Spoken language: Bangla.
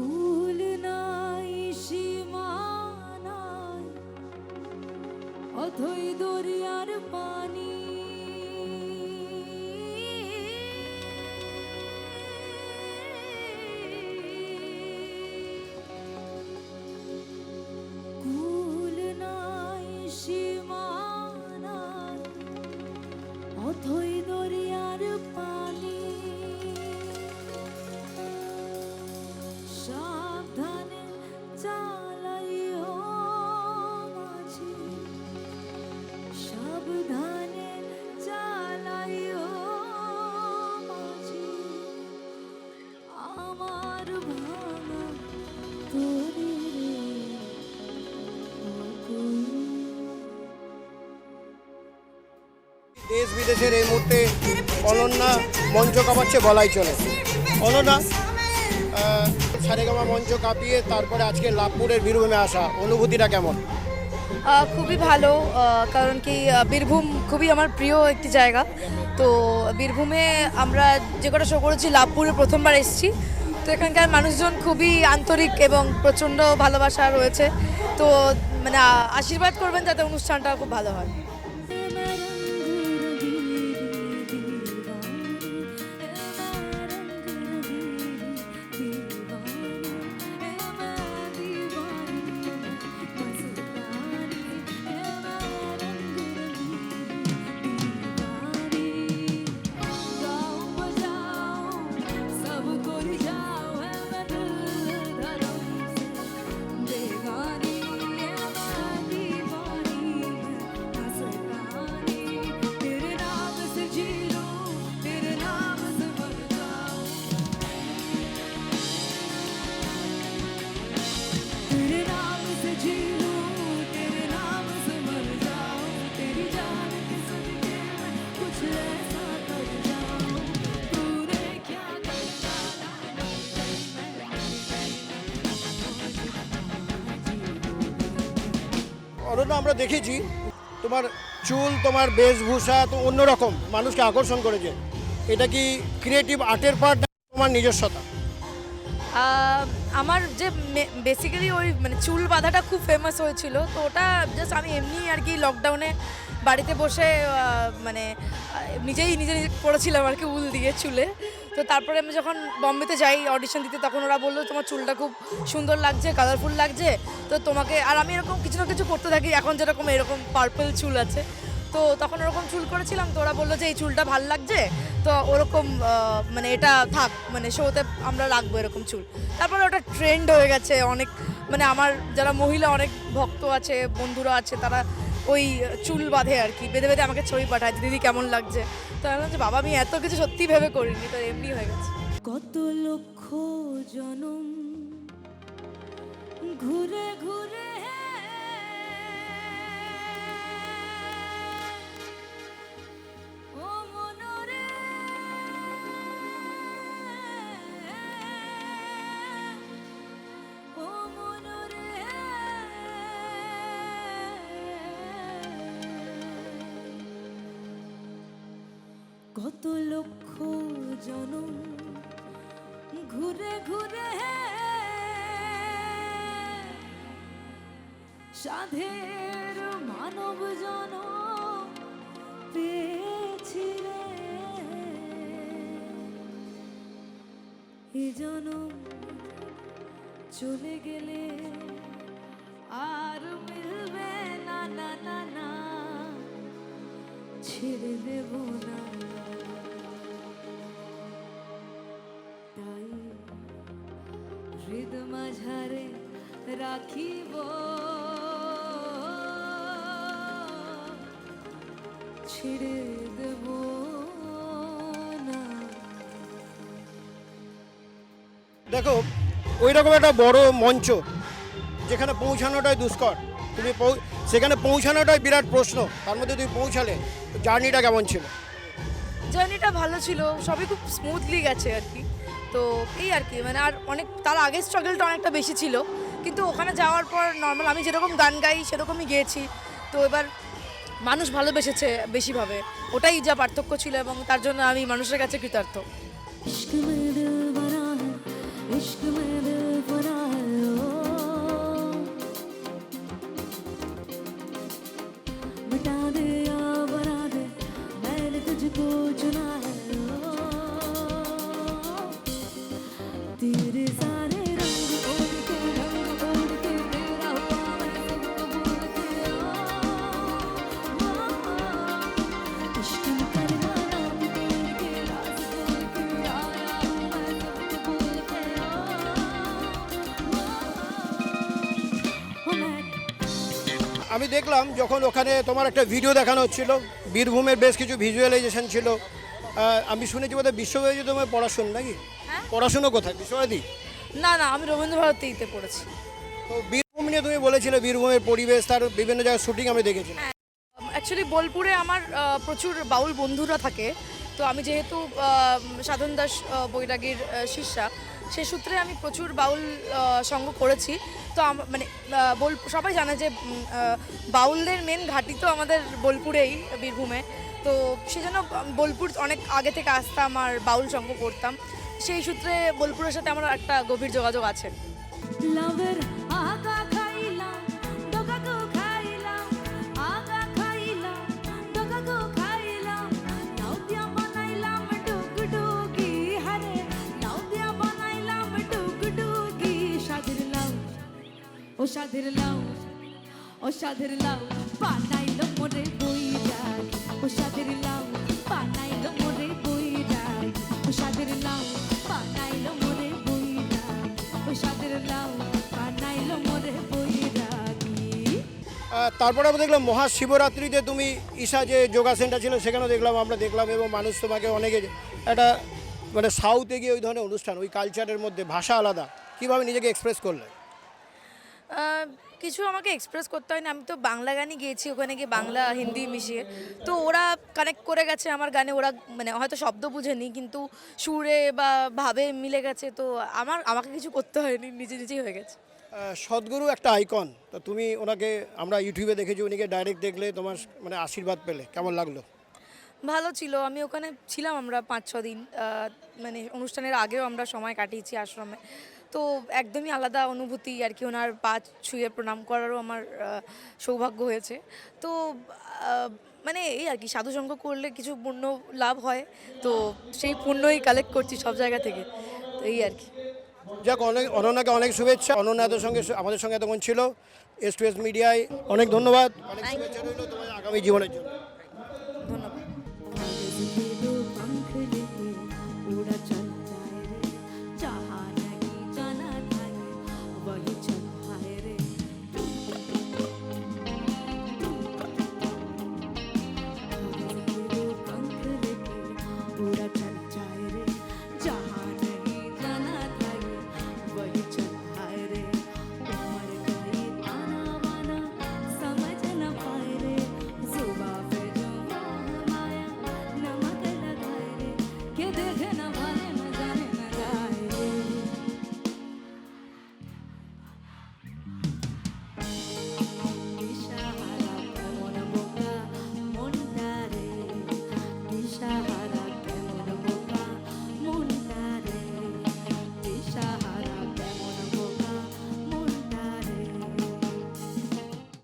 কুল নাই সীমা নাই। অথই দরিয়ার পানি দেশ বিদেশের এই মুহূর্তে অনন্যা মঞ্চ কাঁপাচ্ছে, বলাই চলে। অনন্যা সারেগামা মঞ্চ কাঁপিয়ে তারপরে আজকে লাভপুরের বীরভূমে আসা, অনুভূতিটা কেমন? খুবই ভালো কারণ কি বীরভূম খুবই আমার প্রিয় একটি জায়গা। তো বীরভূমে আমরা যে কটা শো করেছি, লাভপুরে প্রথমবার এসেছি। তো এখানকার মানুষজন খুবই আন্তরিক এবং প্রচণ্ড ভালোবাসা রয়েছে। তো মানে আশীর্বাদ করবেন যাতে অনুষ্ঠানটা খুব ভালো হয়। অনন্যা আমরা দেখেছি, তোমার চুল, তোমার বেশভূষা তো অন্যরকম, মানুষকে আকর্ষণ করেছে। এটা কি ক্রিয়েটিভ আর্টের পার্ট তোমার নিজস্বতা? আমার যে বেসিক্যালি ওই মানে চুল বাঁধাটা খুব ফেমাস হয়েছিল, তো ওটা জাস্ট আমি এমনি আর কি লকডাউনে বাড়িতে বসে মানে নিজেই নিজে নিজে করেছিলাম আর কি উল দিয়ে চুলে। তো তারপরে আমি যখন বম্বেতে যাই অডিশন দিতে, তখন ওরা বলল, তোমার চুলটা খুব সুন্দর লাগছে কালারফুল লাগছে, তো তোমাকে আর আমি এরকম কিছু না কিছু করতে থাকি, এখন যেরকম এরকম পার্পল চুল আছে। তো তখন ওরকম চুল করেছিলাম, তো ওরা বলল যে, এই চুলটা ভালো লাগছে, তো ওরকম মানে এটা থাক মানে শোতে আমরা রাখব এরকম চুল। তারপরে ওটা ট্রেন্ড হয়ে গেছে অনেক মানে আমার যারা মহিলা অনেক ভক্ত আছে, বন্ধুরা আছে, তারা ওই চুল বাঁধে আর কি, বেঁধে বেঁধে আমাকে ছবি পাঠায় দিদি কেমন লাগছে? তো আমি যে, বাবা, আমি এত কিছু সত্যি ভেবে করিনি, তো এমনি হয়ে গেছে। কত লক্ষ জনম ঘুরে ঘুরে কত লক্ষ জনম ঘুরে ঘুরে সাধের মানব জন পেয়েছি এ জনম চলে গেলে আর মিলবে না না না না। ছেড়ে দেব না। তাই হৃদ মাঝারে রাখিব। ছেড়ে দেব দেখো ওই রকম একটা বড় মঞ্চ যেখানে পৌঁছানোটাই দুষ্কর। তুমি সেখানে পৌঁছানোটাই বিরাট প্রশ্ন, তার মধ্যে তুমি পৌঁছালে। জার্নিটা কেমন ছিল? জার্নিটা ভালো ছিল সবই খুব স্মুথলি গেছে আর কি। তো এই আর কি মানে আর অনেক তার আগে স্ট্রাগলটা অনেকটা বেশি ছিল। কিন্তু ওখানে যাওয়ার পর নর্মাল আমি যেরকম গান গাই সেরকমই গেয়েছি। তো এবার মানুষ ভালোবেসেছে বেশিভাবে। ওটাই যা পার্থক্য ছিল এবং তার জন্য আমি মানুষের কাছে কৃতার্থ। আমি দেখলাম যখন ওখানে তোমার একটা ভিডিও দেখানো হচ্ছিল, বীরভূমের বেশ কিছু ভিজুয়ালাইজেশন ছিল আমি শুনেছি বোধহয় বিশ্বভারতী তোমার পড়াশোনা নাকি? পড়াশুনো কোথায়? বিশ্বভারতী না না আমি রবীন্দ্রভারতীতে পড়েছি। তো বীরভূম নিয়ে তুমি বলেছিলে বীরভূমের পরিবেশ তার বিভিন্ন জায়গায় শুটিং আমি দেখেছি। অ্যাকচুয়ালি বোলপুরে আমার প্রচুর বাউল বন্ধুরা থাকে। তো আমি যেহেতু সাধন দাস বৈরাগীর শিষ্যা সে সূত্রে আমি প্রচুর বাউল সঙ্গ করেছি। তো মানে বোল সবাই জানে যে বাউলদের মেন ঘাঁটি তো আমাদের বোলপুরেই বীরভূমে। তো সেজন্য বোলপুর অনেক আগে থেকে আসতাম আর বাউল সঙ্গ করতাম। সেই সূত্রে বোলপুরের সাথে আমার একটা গভীর যোগাযোগ আছে। লাভের আগা খাইলাম ডগা গো খাইলাম আগা খাইলাম ডগা তারপরে আমরা দেখলাম মহাশিবরাত্রিতে তুমি ঈশা যে যোগা সেন্টার ছিল, সেখানেও দেখলাম, আমরা দেখলাম এবং মানুষ তোমাকে অনেকে একটা মানে সাউথে গিয়ে ওই ধরনের অনুষ্ঠান, ওই কালচারের মধ্যে ভাষা আলাদা। কীভাবে নিজেকে এক্সপ্রেস করলে? কিছু আমাকে এক্সপ্রেস করতে হয়নি। আমি তো বাংলা গানই গিয়েছি, ওখানে গিয়ে বাংলা, হিন্দি মিশিয়ে। তো ওরা কানেক্ট করে গেছে আমার গানে, ওরা মানে হয়তো শব্দ বুঝেনি, কিন্তু সুরে বা ভাবে মিলে গেছে। তো আমার, আমাকে কিছু করতে হয়নি, নিজে নিজেই হয়ে গেছে। সদ্গুরু একটা আইকন। তো তুমি ওনাকে, আমরা ইউটিউবে দেখেছি উনিকে ডাইরেক্ট দেখলে তোমার মানে আশীর্বাদ পেলে। কেমন লাগল? ভালো ছিল। আমি ওখানে ছিলাম আমরা পাঁচ, ছ দিন। মানে অনুষ্ঠানের আগেও আমরা সময় কাটিয়েছি আশ্রমে। তো একদমই আলাদা অনুভূতি আর কি, ওনার পা ছুঁয়ে প্রণাম করারও আমার সৌভাগ্য হয়েছে। তো মানে এই আর কি, সাধুসঙ্গ করলে কিছু পুণ্য লাভ হয়। তো সেই পুণ্যই কালেক্ট করছি সব জায়গা থেকে। তো এই আর কি। যাক, অনেক অনন্যাকে অনেক শুভেচ্ছা। অনন্যা এত সঙ্গে আমাদের সঙ্গে এতক্ষণ ছিল। এস টু এস মিডিয়ায় অনেক ধন্যবাদ। অনেক শুভেচ্ছা রইল তোমার আগামী জীবনের জন্য।